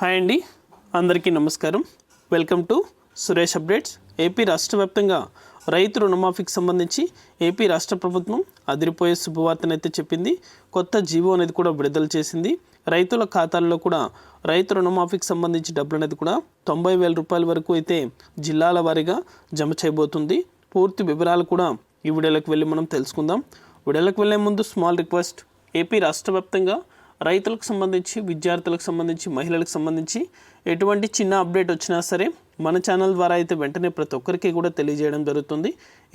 Hi అండి. అందరికీ నమస్కారం. Welcome to Suresh updates. AP రాష్ట్ర వ్యాప్తంగా రైతు రుణమాఫీకి సంబంధించి ఏపీ రాష్ట్ర ప్రభుత్వం అదిరిపోయే శుభవార్తనైతే చెప్పింది. కొత్త జీవో అనేది కూడా విడుదల చేసింది. రైతుల ఖాతాల్లో కూడా రైతు రుణమాఫీకి సంబంధించి డబ్బులు అనేది కూడా తొంభై వేల రూపాయల వరకు అయితే జిల్లాల వారీగా జమ చేయబోతుంది. పూర్తి వివరాలు కూడా ఈ వీడియోలోకి వెళ్ళి మనం తెలుసుకుందాం. వీడియోలోకి వెళ్ళే ముందు స్మాల్ రిక్వెస్ట్. ఏపీ రాష్ట్ర వ్యాప్తంగా రైతులకు సంబంధించి విద్యార్థులకు సంబంధించి మహిళలకు సంబంధించి ఎటువంటి చిన్న అప్డేట్ వచ్చినా సరే మన ఛానల్ ద్వారా అయితే వెంటనే ప్రతి ఒక్కరికి కూడా తెలియజేయడం జరుగుతుంది.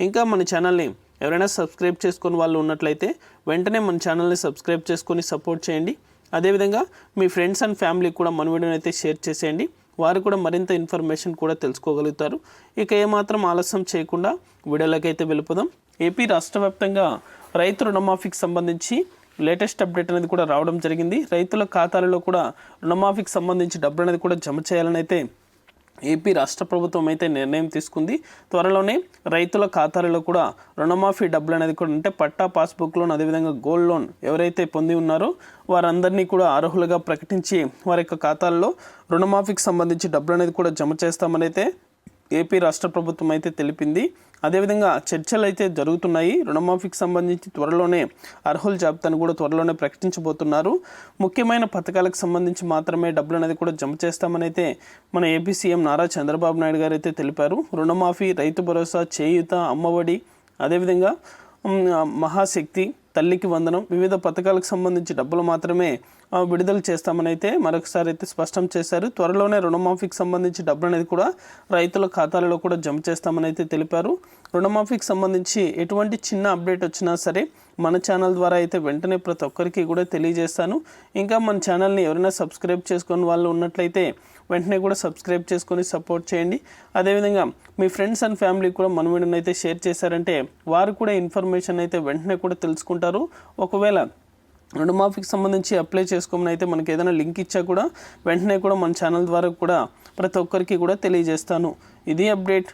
ఇంకా మన ఛానల్ని ఎవరైనా సబ్స్క్రైబ్ చేసుకుని వాళ్ళు ఉన్నట్లయితే వెంటనే మన ఛానల్ని సబ్స్క్రైబ్ చేసుకొని సపోర్ట్ చేయండి. అదేవిధంగా మీ ఫ్రెండ్స్ అండ్ ఫ్యామిలీకి కూడా మన వీడియోని అయితే షేర్ చేసేయండి. వారు కూడా మరింత ఇన్ఫర్మేషన్ కూడా తెలుసుకోగలుగుతారు. ఇక ఏమాత్రం ఆలస్యం చేయకుండా వీడియోలోకి అయితే వెళ్ళిపోదాం. ఏపీ రాష్ట్ర వ్యాప్తంగా రైతు రుణమాఫీకి సంబంధించి లేటెస్ట్ అప్డేట్ అనేది కూడా రావడం జరిగింది. రైతుల ఖాతాలలో కూడా రుణమాఫీకి సంబంధించి డబ్బులు అనేది కూడా జమ చేయాలని అయితే ఏపీ రాష్ట్ర ప్రభుత్వం అయితే నిర్ణయం తీసుకుంది. త్వరలోనే రైతుల ఖాతాలలో కూడా రుణమాఫీ డబ్బులు అనేది కూడా అంటే పట్టా పాస్బుక్ లోన్ అదేవిధంగా గోల్డ్ లోన్ ఎవరైతే పొంది ఉన్నారో వారందరినీ కూడా అర్హులుగా ప్రకటించి వారి యొక్క ఖాతాల్లో రుణమాఫీకి సంబంధించి డబ్బులు అనేది కూడా జమ చేస్తామని అయితే ఏపీ రాష్ట్ర ప్రభుత్వం అయితే తెలిపింది. అదేవిధంగా చర్చలు అయితే జరుగుతున్నాయి. రుణమాఫీకి సంబంధించి త్వరలోనే అర్హుల జాబితాను కూడా త్వరలోనే ప్రకటించబోతున్నారు. ముఖ్యమైన పథకాలకు సంబంధించి మాత్రమే డబ్బులు అనేది కూడా జమ చేస్తామని అయితే మన ఏపీ సీఎం నారా చంద్రబాబు నాయుడు గారు అయితే తెలిపారు. రుణమాఫీ రైతు భరోసా చేయూత అమ్మఒడి అదేవిధంగా మహాశక్తి తల్లికి వందనం వివిధ పథకాలకు సంబంధించి డబ్బులు మాత్రమే విడుదల చేస్తామని అయితే మరొకసారి అయితే స్పష్టం చేశారు. త్వరలోనే రుణమాఫీకి సంబంధించి డబ్బులు అనేది కూడా రైతుల ఖాతాలలో కూడా జమ చేస్తామని అయితే తెలిపారు. రుణమాఫీకి సంబంధించి ఎటువంటి చిన్న అప్డేట్ వచ్చినా సరే మన ఛానల్ ద్వారా అయితే వెంటనే ప్రతి ఒక్కరికి కూడా తెలియజేస్తాను. ఇంకా మన ఛానల్ని ఎవరైనా సబ్స్క్రైబ్ చేసుకుని వాళ్ళు ఉన్నట్లయితే వెంటనే కూడా సబ్స్క్రైబ్ చేసుకొని సపోర్ట్ చేయండి. అదేవిధంగా మీ ఫ్రెండ్స్ అండ్ ఫ్యామిలీ కూడా మన వీడియోని అయితే షేర్ చేశారంటే వారు కూడా ఇన్ఫర్మేషన్ అయితే వెంటనే కూడా తెలుసుకుంటారు. ఒకవేళ రుణమాఫీకి సంబంధించి అప్లై చేసుకోమని అయితే మనకి ఏదైనా లింక్ ఇచ్చా కూడా వెంటనే కూడా మన ఛానల్ ద్వారా కూడా ప్రతి ఒక్కరికి కూడా తెలియజేస్తాను. ఇది అప్డేట్